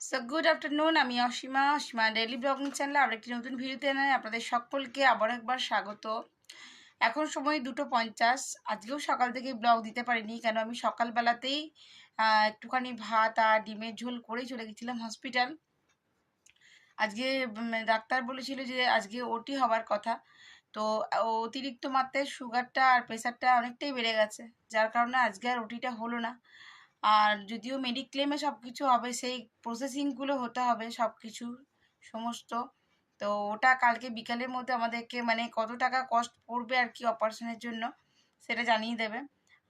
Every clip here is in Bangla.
সো গুড আফটারনুন আমি অসীমা অসীমা ডেইলি ব্লগিং চ্যানেলে আর একটি নতুন ভিডিওতে জানাই আপনাদের সকলকে আবার একবার স্বাগত। এখন সময় দুটো পঞ্চাশ। আজকেও সকাল থেকে ব্লগ দিতে পারিনি, কেন আমি সকালবেলাতেই একটুখানি ভাত আর ডিমের ঝোল করেই চলে গেছিলাম হসপিটাল আজকে ডাক্তার বলেছিল যে আজকে ওটি হবার কথা। তো, অতিরিক্ত মাত্রায় সুগারটা আর প্রেশারটা অনেকটাই বেড়ে গেছে। যার কারণে আজকে আর ওটিটা হলো না। আর যদিও মেডিক্লেমে সব কিছু হবে, সেই প্রসেসিংগুলো হতে হবে সব কিছু সমস্ত। তো ওটা কালকে বিকালের মধ্যে আমাদেরকে মানে কত টাকা কস্ট পড়বে আর কি অপারেশনের জন্য, সেটা জানিয়ে দেবে।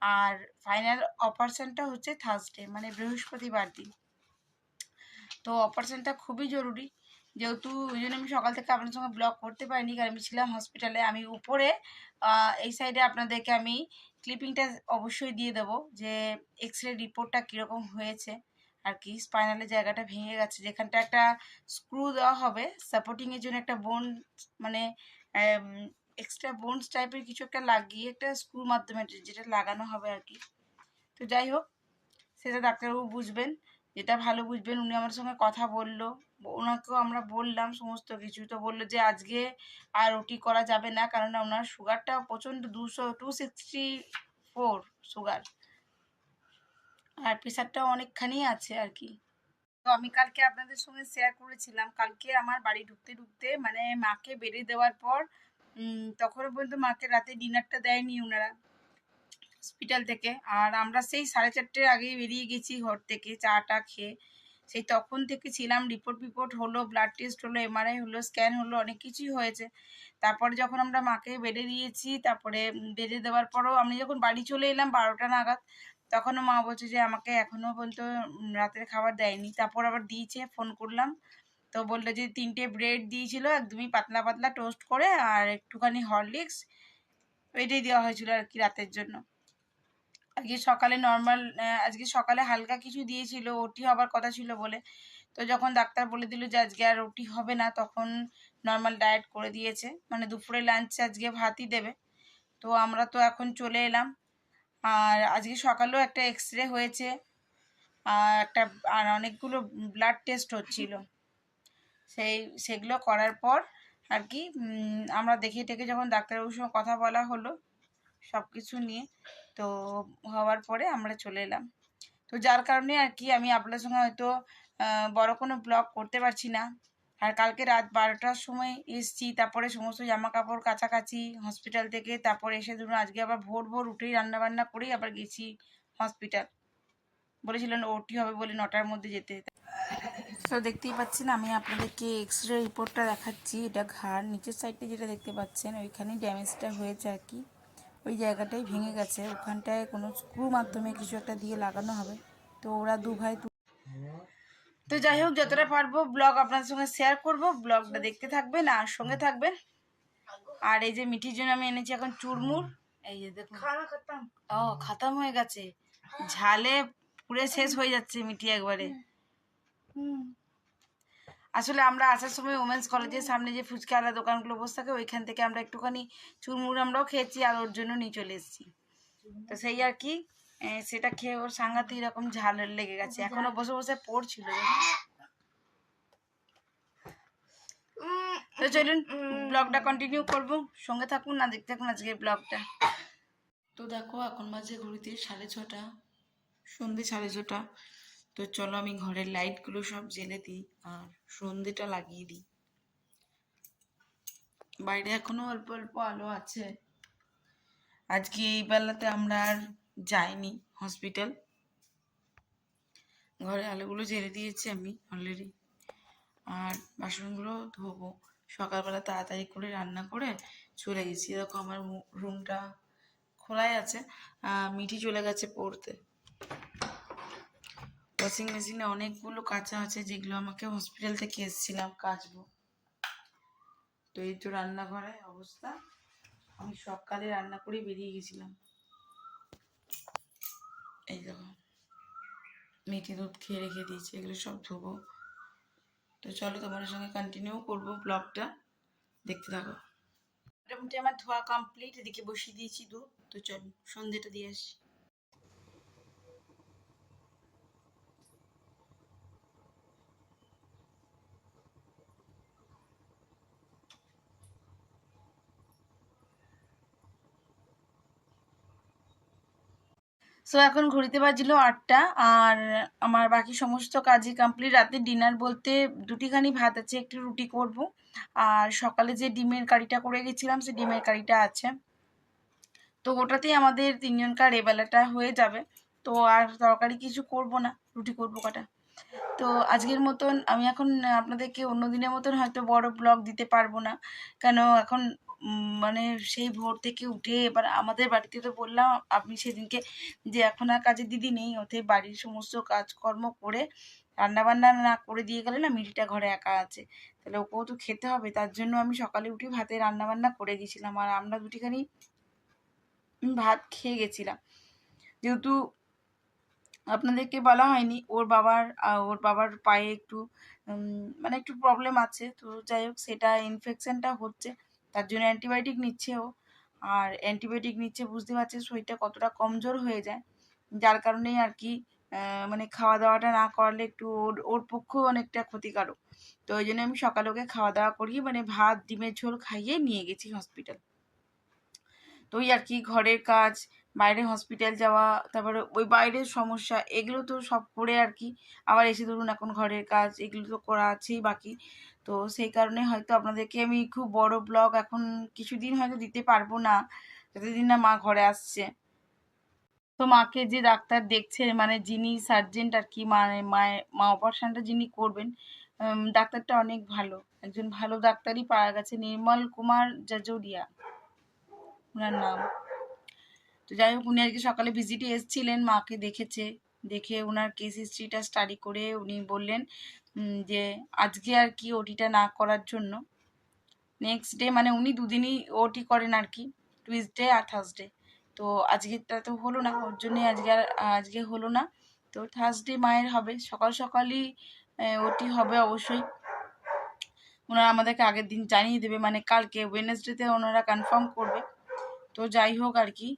আর ফাইনাল অপারেশনটা হচ্ছে থার্সডে মানে বৃহস্পতিবার দিন। তো অপারেশনটা খুবই জরুরি। যেহেতু ওই জন্য আমি সকাল থেকে আপনার সঙ্গে ব্লগ করতে পারিনি, কারণ আমি ছিলাম হসপিটালে আমি উপরে এই সাইডে আপনাদেরকে আমি ক্লিপিংটা অবশ্যই দিয়ে দেবো যে এক্স রে রিপোর্টটা কীরকম হয়েছে, আর কি স্পাইনালের জায়গাটা ভেঙে গেছে। যেখানটা একটা স্ক্রু দেওয়া হবে সাপোর্টিংয়ের জন্য একটা বোন মানে এক্সট্রা বোনস টাইপের কিছু একটা লাগিয়ে একটা স্ক্রু মাধ্যমে যেটা লাগানো হবে আর কি। তো যাই হোক, সেটা ডাক্তারবাবু বুঝবেন, যেটা ভালো বুঝবেন, উনি আমার সঙ্গে কথা বলল। ওনাকেও আমরা বললাম সমস্ত কিছু তো বলল যে আজকে আর ওটি করা যাবে না কারণ ওনার সুগারটা প্রচণ্ড দুশো টু সিক্সটি ফোর সুগার আর প্রেশারটাও অনেকখানি আছে আর কি। তো আমি কালকে আপনাদের সঙ্গে শেয়ার করেছিলাম কালকে আমার বাড়ি ঢুকতে ঢুকতে মানে মাকে বেরিয়ে দেওয়ার পর উম, তখনও পর্যন্ত মাকে রাতে ডিনারটা দেয়নি ওনারা হসপিটাল থেকে। আর আমরা সেই সাড়ে চারটের আগেই বেরিয়ে গেছি ঘর থেকে চা টা খেয়ে। সেই তখন থেকে ছিলাম রিপোর্ট ফিপোর্ট হলো ব্লাড টেস্ট হলো এমআরআই হলো স্ক্যান হলো, অনেক কিছুই হয়েছে। তারপরে যখন আমরা মাকে বেডে দিয়েছি, তারপরে বেডে দেওয়ার পরও আমি যখন বাড়ি চলে এলাম বারোটা নাগাদ, তখনও মা বলছে যে আমাকে এখনও পর্যন্ত রাতের খাবার দেয়নি। তারপর আবার দিয়েছে ফোন করলাম। তো বলল যে তিনটে ব্রেড দিয়েছিল, একদমই পাতলা পাতলা টোস্ট করে আর একটুখানি হরলিক্স এটাই দেওয়া হয়েছিল আর কি রাতের জন্য। আজকে সকালে নর্মাল আজকে সকালে হালকা কিছু দিয়েছিল ওটি হবার কথা ছিল বলে। তো যখন ডাক্তার বলে দিল যে আজকে আর ওটি হবে না, তখন নর্মাল ডায়েট করে দিয়েছে। মানে দুপুরে লাঞ্চে আজকে ভাতই দেবে। তো আমরা তো এখন চলে এলাম। আর আজকে সকালেও একটা এক্স রে হয়েছে। আর একটা, আর অনেকগুলো ব্লাড টেস্ট হচ্ছিল। সেই, সেগুলো করার পর আর কি আমরা দেখে টেকে যখন ডাক্তারবাবুর সঙ্গে কথা বলা হলো সব কিছু নিয়ে তো হওয়ার পরে আমরা চলে এলাম। তো যার কারণে আর কি আমি আপনার সঙ্গে হয়তো বড় কোনো ব্লগ করতে পারছি না। আর কালকে রাত বারোটার সময় এসছি, তারপরে সমস্ত জামা কাপড় কাছাকাছি হসপিটাল থেকে, তারপরে এসে ধরুন আজকে আবার ভোর ভোর উঠেই রান্না বান্না করেই আবার গেছি হসপিটাল বলেছিলেন ওটি হবে বলে নটার মধ্যে যেতে। তো দেখতেই পাচ্ছেন আমি আপনাদেরকে এক্স রে রিপোর্টটা দেখাচ্ছি। এটা ঘাড় নিচের সাইডে যেটা দেখতে পাচ্ছেন, ওইখানেই ড্যামেজটা হয়েছে আর কি। ওই জায়গাটাই ভেঙে গেছে। ওখানটায় কোনো স্ক্রু মাধ্যমে কিছু একটা দিয়ে লাগানো হবে। তো ওরা দু ভাই তো যাই হোক যতটা পারব ব্লগ আপনার সঙ্গে শেয়ার করব। ব্লগটা দেখতে থাকবেন আর সঙ্গে থাকবেন। আর এই যে মিঠির জন্য আমি এনেছি এখন চুরমুর। এই যে দেখুন। ও খাতাম হয়ে গেছে। ঝালে পুরে শেষ হয়ে যাচ্ছে মিঠি একবারে। আসলে আমরা আসার সময় ওমেন্স কলেজের সামনে যে ফুচকাওয়ালা দোকানগুলো বসে থাকে, ওইখান থেকে আমরা একটুখানি চুরমুর আমরাও খেয়েছি আর ওর জন্য নিয়ে চলে এসেছি। তো সেই আর কি সেটা খেয়ে ওর সাংঘাতিক এরকম ঝাল লেগে গেছে। এখনও বসে বসে পড়ছিল তো চলুন ব্লগটা কন্টিনিউ করব। সঙ্গে থাকুন, না দেখতে থাকুন আজকের ব্লগটা তো দেখো, এখন মাঝে ঘুরিতে সাড়ে ছটা, সন্ধে সাড়ে ছটা। তো চলো আমি ঘরের লাইটগুলো সব জ্বেলে দিই আর সন্ধেটা লাগিয়ে দিই। বাইরে এখনও অল্প অল্প আলো আছে। আজকে এই বেলাতে আমরা আর যাইনি হসপিটাল। ঘরে আলোগুলো জ্বেলে দিয়েছি আমি অলরেডি আর বাসনগুলো ধোবো। সকালবেলা তাড়াতাড়ি করে রান্না করে চলে গেছি। দেখো আমার রুমটা খোলাই আছে। মিঠি চলে গেছে পড়তে। ওয়াশিং মেশিনে অনেকগুলো কাঁচা আছে যেগুলো আমাকে হসপিটাল থেকে এসেছিলাম কাচবো। তো এই তো রান্নাঘরে অবস্থা। আমি সকালে রান্না করে বেরিয়ে গেছিলাম। এই দেখো মিঠি দুধ খেয়ে রেখে দিয়েছি, এগুলো সব ধোবো। তো চলো তোমার সঙ্গে কন্টিনিউ করব ব্লগটা দেখতে থাকো। মোটামুটি আমার ধোয়া কমপ্লিট এদিকে বসিয়ে দিয়েছি দুধ। তো চল সন্ধেটা দিয়ে আসি। সো এখন ঘড়িতে বাজলো আটটা, আর আমার বাকি সমস্ত কাজই কমপ্লিট রাতে ডিনার বলতে দুটিখানি ভাত আছে, একটু রুটি করব। আর সকালে যে ডিমের কারিটা করে গেছিলাম সেই ডিমের কারিটা আছে। তো ওটাতেই আমাদের তিনজনকার এবেলাটা হয়ে যাবে। তো আর তরকারি কিছু করব না, রুটি করব কটা। তো আজকের মতন আমি এখন আপনাদেরকে অন্য দিনের মতন হয়তো বড় ব্লগ দিতে পারব না। কেন এখন মানে সেই ভোর থেকে উঠে এবার আমাদের বাড়িতে তো বললাম আপনি সেদিনকে যে এখন আর কাজের দিদি নেই ওতে বাড়ির সমস্ত কাজকর্ম করে, রান্নাবান্না না করে দিয়ে গেলে না মিটিটা ঘরে একা আছে। তাহলে ওকেও তো খেতে হবে, তার জন্য আমি সকালে উঠে ভাতে রান্নাবান্না করে গেছিলাম আর আমরা দুটিখানি ভাত খেয়ে গেছিলাম। যেহেতু আপনাদেরকে বলা হয়নি, ওর বাবার ওর বাবার পায়ে একটু মানে একটু প্রবলেম আছে। তো যাই হোক, সেটা ইনফেকশনটা হচ্ছে। তার জন্য অ্যান্টিবায়োটিক নিচ্ছে ও। আর অ্যান্টিবায়োটিক নিচ্ছে বুঝতে পারছে শরীরটা কতটা কমজোর হয়ে যায়। যার কারণেই আর কি মানে খাওয়া দাওয়াটা না করালে একটু ওর ওর পক্ষেও অনেকটা ক্ষতিকারক। তো ওই জন্য আমি সকালে ওকে খাওয়া দাওয়া করিয়ে মানে ভাত, ডিমের ঝোল খাইয়ে নিয়ে গেছি হসপিটাল তো ওই আর কি ঘরের কাজ, বাইরে হসপিটাল যাওয়া, তারপরে ওই বাইরের সমস্যা, এগুলো তো সব করে আর কি। আবার এসে ধরুন এখন ঘরের কাজ, এগুলো তো করা আছেই বাকি। তো সেই কারণে হয়তো আপনাদেরকে আমি খুব বড় ব্লগ এখন কিছুদিন হয়তো দিতে পারব না, যতদিন না মা ঘরে আসছে। তো মাকে যে ডাক্তার দেখছে মানে যিনি সার্জেন্ট আর কি মানে মায়ের, মা অপারেশনটা যিনি করবেন ডাক্তারটা অনেক ভালো। একজন ভালো ডাক্তারই পাওয়া গেছে, নির্মল কুমার জাজরিয়া ওনার নাম। তো যাই হোক, উনি আজকে সকালে ভিজিটে এসেছিলেন, মাকে দেখেছে। দেখে ওনার কেস হিস্ট্রিটা স্টাডি করে উনি বললেন যে আজকে আর কি ওটিটা না করার জন্য। নেক্সট ডে মানে উনি দুদিনই ওটি করেন আর কি টুইসডে আর থার্সডে তো আজকেরটা তো হলো না, ওর জন্যই আজকে আর, আজকে হলো না। তো থার্সডে মায়ের হবে, সকাল সকালই ওটি হবে অবশ্যই। ওনারা আমাদেরকে আগের দিন জানিয়ে দেবে মানে কালকে ওয়েনেসডেতে ওনারা কনফার্ম করবে। তো যাই হোক আর কি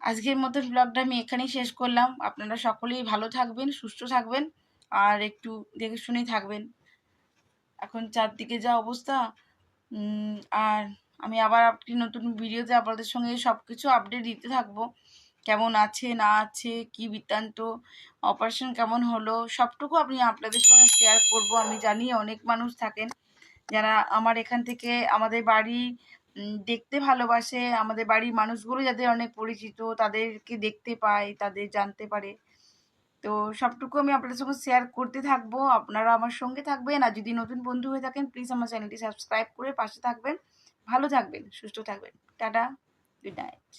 আজকের মতন ব্লগটা আমি এখানেই শেষ করলাম। আপনারা সকলেই ভালো থাকবেন, সুস্থ থাকবেন, আর একটু দেখে শুনেই থাকবেন। এখন চারদিকে যা অবস্থা আর আমি আবার একটি নতুন ভিডিওতে আপনাদের সঙ্গে সব কিছু আপডেট দিতে থাকব। কেমন আছে, না আছে, কি বৃত্তান্ত অপারেশন কেমন হলো, সবটুকু আমি আপনাদের সঙ্গে শেয়ার করব। আমি জানি অনেক মানুষ থাকেন যারা আমার এখান থেকে আমাদের বাড়ি দেখতে ভালোবাসে। আমাদের বাড়ির মানুষগুলো যাদের অনেক পরিচিত, তাদেরকে দেখতে পায়, তাদের জানতে পারে। তো সবটুকু আমি আপনাদের সঙ্গে শেয়ার করতে থাকব। আপনারা আমার সঙ্গে থাকবেন। আর যদি নতুন বন্ধু হয়ে থাকেন প্লিজ আমার চ্যানেলটি সাবস্ক্রাইব করে পাশে থাকবেন। ভালো থাকবেন, সুস্থ থাকবেন। Tata good night